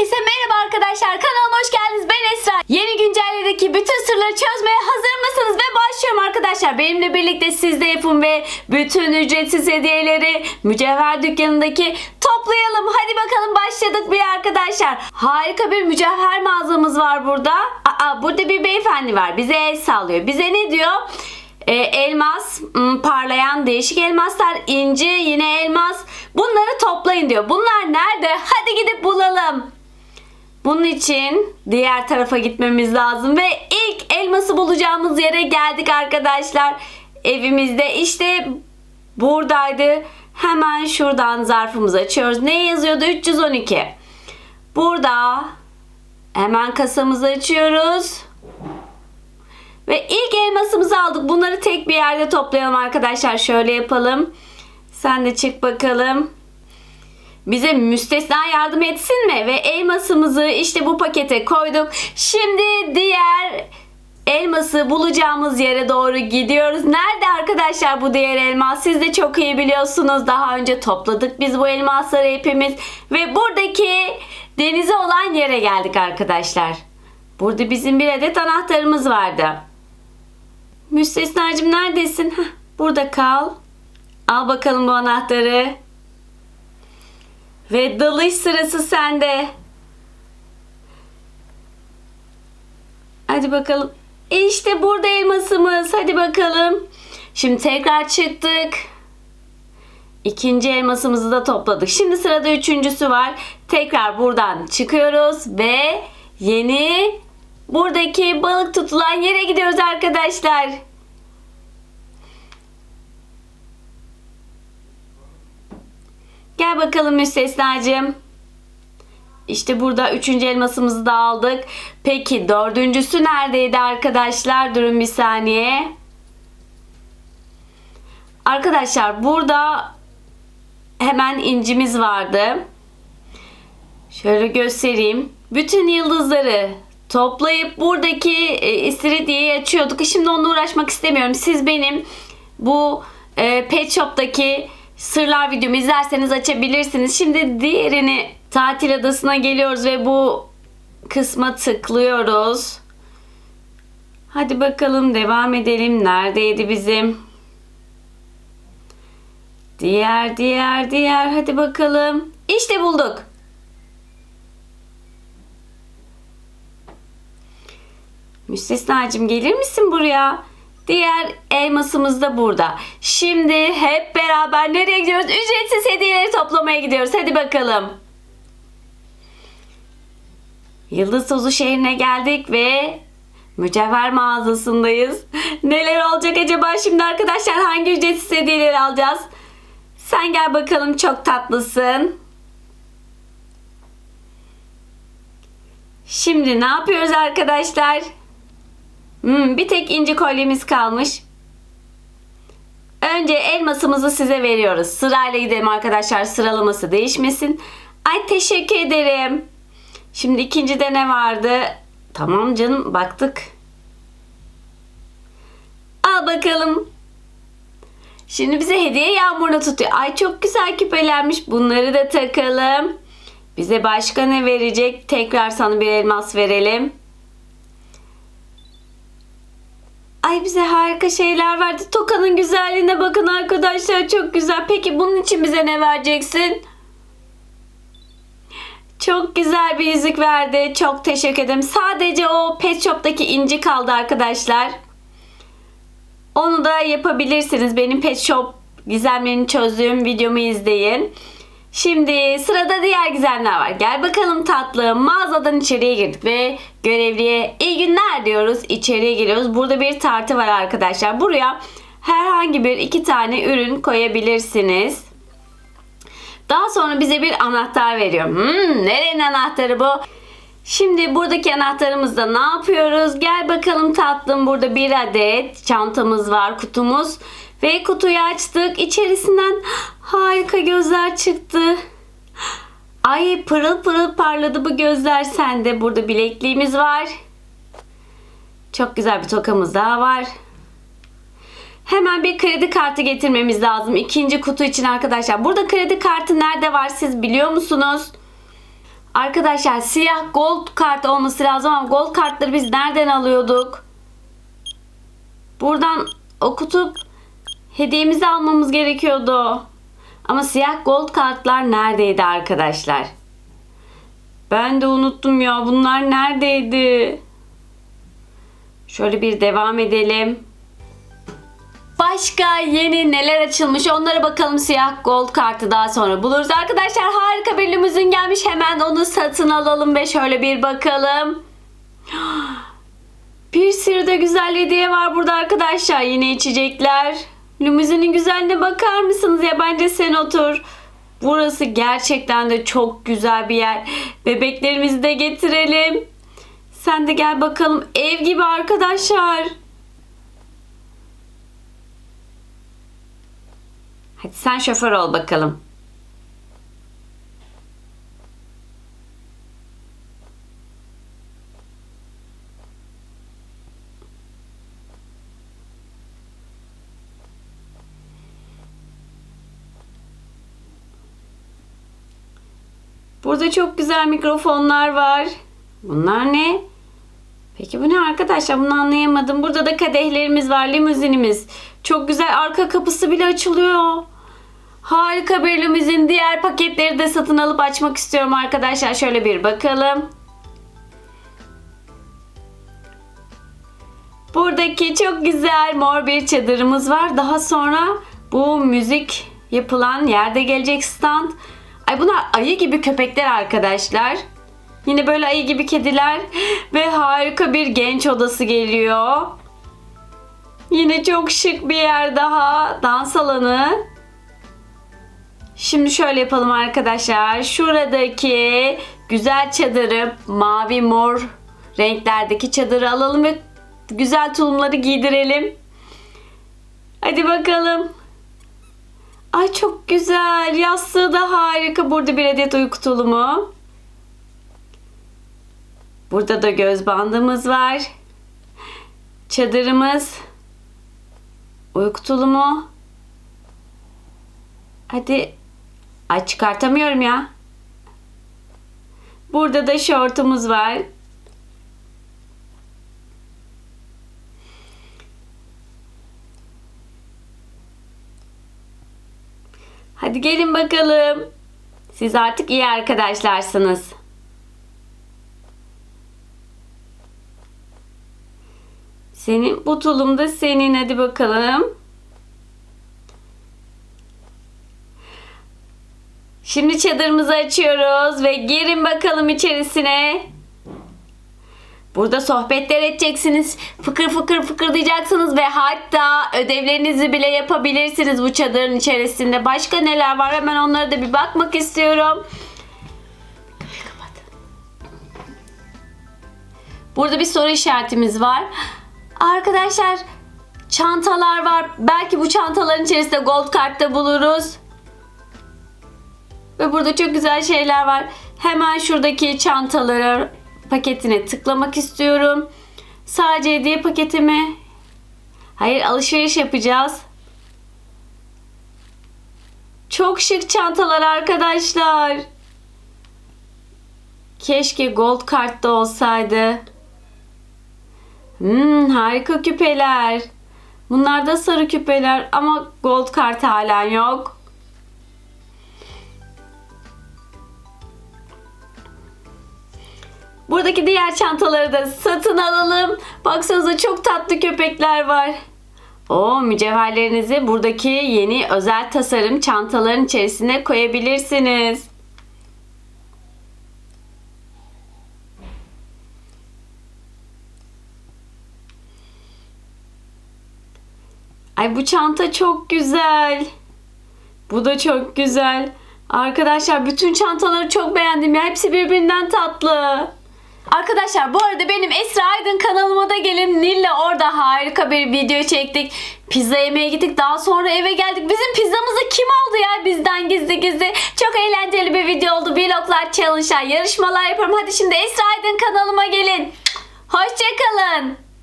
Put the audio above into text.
Herkese merhaba arkadaşlar. Kanalıma hoş geldiniz. Ben Esra. Yeni güncelledeki bütün sırları çözmeye hazır mısınız? Ve başlıyorum arkadaşlar. Benimle birlikte siz de yapın ve bütün ücretsiz hediyeleri mücevher dükkanındaki toplayalım. Hadi bakalım başladık bir arkadaşlar. Harika bir mücevher mağazamız var burada. Aa, burada bir beyefendi var. Bize el sallıyor. Bize ne diyor? E, elmas, m, parlayan değişik elmaslar, inci, yine elmas. Bunları toplayın diyor. Bunlar nerede? Hadi gidip bulalım. Bunun için diğer tarafa gitmemiz lazım ve ilk elması bulacağımız yere geldik arkadaşlar. Evimizde işte buradaydı. Hemen şuradan zarfımızı açıyoruz. Ne yazıyordu? 312. Burada hemen kasamızı açıyoruz. Ve ilk elmasımızı aldık. Bunları tek bir yerde toplayalım arkadaşlar. Şöyle yapalım. Sen de çık bakalım. Bize müstesna yardım etsin mi? Ve elmasımızı işte bu pakete koyduk. Şimdi diğer elması bulacağımız yere doğru gidiyoruz. Nerede arkadaşlar bu diğer elmas? Siz de çok iyi biliyorsunuz. Daha önce topladık biz bu elmasları hepimiz. Ve buradaki denize olan yere geldik arkadaşlar. Burada bizim bir adet anahtarımız vardı. Müstesnacığım neredesin? Heh, burada kal. Al bakalım bu anahtarı. Ve dalış sırası sende. Hadi bakalım. İşte burada elmasımız. Hadi bakalım. Şimdi tekrar çıktık. İkinci elmasımızı da topladık. Şimdi sırada üçüncüsü var. Tekrar buradan çıkıyoruz ve yeni buradaki balık tutulan yere gidiyoruz arkadaşlar. Gel bakalım müstesnacığım. İşte burada üçüncü elmasımızı da aldık. Peki dördüncüsü neredeydi arkadaşlar? Durun bir saniye. Arkadaşlar burada hemen incimiz vardı. Şöyle göstereyim. Bütün yıldızları toplayıp buradaki e, istiridyeyi açıyorduk. Şimdi onunla uğraşmak istemiyorum. Siz benim bu e, Pet Shop'taki sırlar videomu izlerseniz açabilirsiniz. Şimdi diğerini tatil adasına geliyoruz ve bu kısma tıklıyoruz. Hadi bakalım devam edelim. Neredeydi bizim? Diğer, diğer, diğer. Hadi bakalım. İşte bulduk. Müstesnacığım gelir misin buraya? Diğer elmasımız da burada. Şimdi hep beraber nereye gidiyoruz? Ücretsiz hediyeleri toplamaya gidiyoruz. Hadi bakalım. Yıldız Tozu şehrine geldik ve mücevher mağazasındayız. Neler olacak acaba şimdi arkadaşlar? Hangi ücretsiz hediyeleri alacağız? Sen gel bakalım çok tatlısın. Şimdi ne yapıyoruz arkadaşlar? Hmm, bir tek inci kolyemiz kalmış. Önce elmasımızı size veriyoruz. Sırayla gidelim arkadaşlar. Sıralaması değişmesin. Ay teşekkür ederim. Şimdi ikincide ne vardı? Tamam canım baktık. Al bakalım. Şimdi bize hediye yağmurunu tutuyor. Ay çok güzel küpelermiş. Bunları da takalım. Bize başka ne verecek? Tekrar sana bir elmas verelim. Ay bize harika şeyler verdi. Tokanın güzelliğine bakın arkadaşlar. Çok güzel. Peki bunun için bize ne vereceksin? Çok güzel bir yüzük verdi. Çok teşekkür ederim. Sadece o pet shop'taki inci kaldı arkadaşlar. Onu da yapabilirsiniz. Benim pet shop gizemlerini çözdüğüm videomu izleyin. Şimdi sırada diğer gizemler var. Gel bakalım tatlım. Mağazadan içeriye girdik ve görevliye iyi günler diyoruz. İçeriye giriyoruz. Burada bir tartı var arkadaşlar. Buraya herhangi bir iki tane ürün koyabilirsiniz. Daha sonra bize bir anahtar veriyor. Hmm, nerenin anahtarı bu? Şimdi buradaki anahtarımızda ne yapıyoruz? Gel bakalım tatlım. Burada bir adet çantamız var, kutumuz. Ve kutuyu açtık. İçerisinden harika gözler çıktı. Ay pırıl pırıl parladı bu gözler sende. Burada bilekliğimiz var. Çok güzel bir tokamız daha var. Hemen bir kredi kartı getirmemiz lazım. ikinci kutu için arkadaşlar. Burada kredi kartı nerede var siz biliyor musunuz? Arkadaşlar siyah gold kart olması lazım ama gold kartları biz nereden alıyorduk? Buradan okutup hediyemizi almamız gerekiyordu. Ama siyah gold kartlar neredeydi arkadaşlar? Ben de unuttum ya. Bunlar neredeydi? Şöyle bir devam edelim. Başka yeni neler açılmış onlara bakalım siyah gold kartı daha sonra buluruz. Arkadaşlar harika bir limuzin gelmiş hemen onu satın alalım ve şöyle bir bakalım. Bir sürü de güzel hediye var burada arkadaşlar yine içecekler. Limuzinin güzelliğine bakar mısınız ya bence sen otur. Burası gerçekten de çok güzel bir yer. Bebeklerimizi de getirelim. Sen de gel bakalım ev gibi arkadaşlar. Hadi sen şoför ol bakalım. Burada çok güzel mikrofonlar var. Bunlar ne? Peki bu ne arkadaşlar? Bunu anlayamadım. Burada da kadehlerimiz var, limuzinimiz. Çok güzel arka kapısı bile açılıyor. Harika bir limuzin. Diğer paketleri de satın alıp açmak istiyorum arkadaşlar. Şöyle bir bakalım. Buradaki çok güzel mor bir çadırımız var. Daha sonra bu müzik yapılan yerde gelecek stand. Ay bunlar ayı gibi köpekler arkadaşlar. Yine böyle ayı gibi kediler ve harika bir genç odası geliyor. Yine çok şık bir yer daha. Dans alanı. Şimdi şöyle yapalım arkadaşlar. Şuradaki güzel çadırı mavi mor renklerdeki çadırı alalım ve güzel tulumları giydirelim. Hadi bakalım. Ay çok güzel. Yastığı da harika. Burada bir adet uyku tulumu. Burada da göz bandımız var. Çadırımız. Uyku tulumu. Hadi. Ay çıkartamıyorum ya. Burada da şortumuz var. Hadi gelin bakalım. Siz artık iyi arkadaşlarsınız. Senin bu tulum da senin. Hadi bakalım. Şimdi çadırımızı açıyoruz ve girin bakalım içerisine. Burada sohbetler edeceksiniz. Fıkır fıkır fıkırdayacaksınız ve hatta ödevlerinizi bile yapabilirsiniz bu çadırın içerisinde. Başka neler var hemen onlara da bir bakmak istiyorum. Burada bir soru işaretimiz var. Arkadaşlar çantalar var. Belki bu çantaların içerisinde gold kartta buluruz. Ve burada çok güzel şeyler var. Hemen şuradaki çantaları paketine tıklamak istiyorum. Sadece hediye paketimi. Hayır alışveriş yapacağız. Çok şık çantalar arkadaşlar. Keşke gold kartta olsaydı. Hmm, harika küpeler. Bunlar da sarı küpeler ama gold kart hala yok. Buradaki diğer çantaları da satın alalım. Baksanıza çok tatlı köpekler var. O mücevherlerinizi buradaki yeni özel tasarım çantaların içerisine koyabilirsiniz. Ay bu çanta çok güzel. Bu da çok güzel. Arkadaşlar bütün çantaları çok beğendim ya. Hepsi birbirinden tatlı. Arkadaşlar bu arada benim Esra Aydın kanalıma da gelin. Nil'le orada harika bir video çektik. Pizza yemeye gittik. Daha sonra eve geldik. Bizim pizzamızı kim aldı ya bizden gizli gizli. Çok eğlenceli bir video oldu. Vloglar, challenge'lar, yarışmalar yaparım. Hadi şimdi Esra Aydın kanalıma gelin. Hoşçakalın.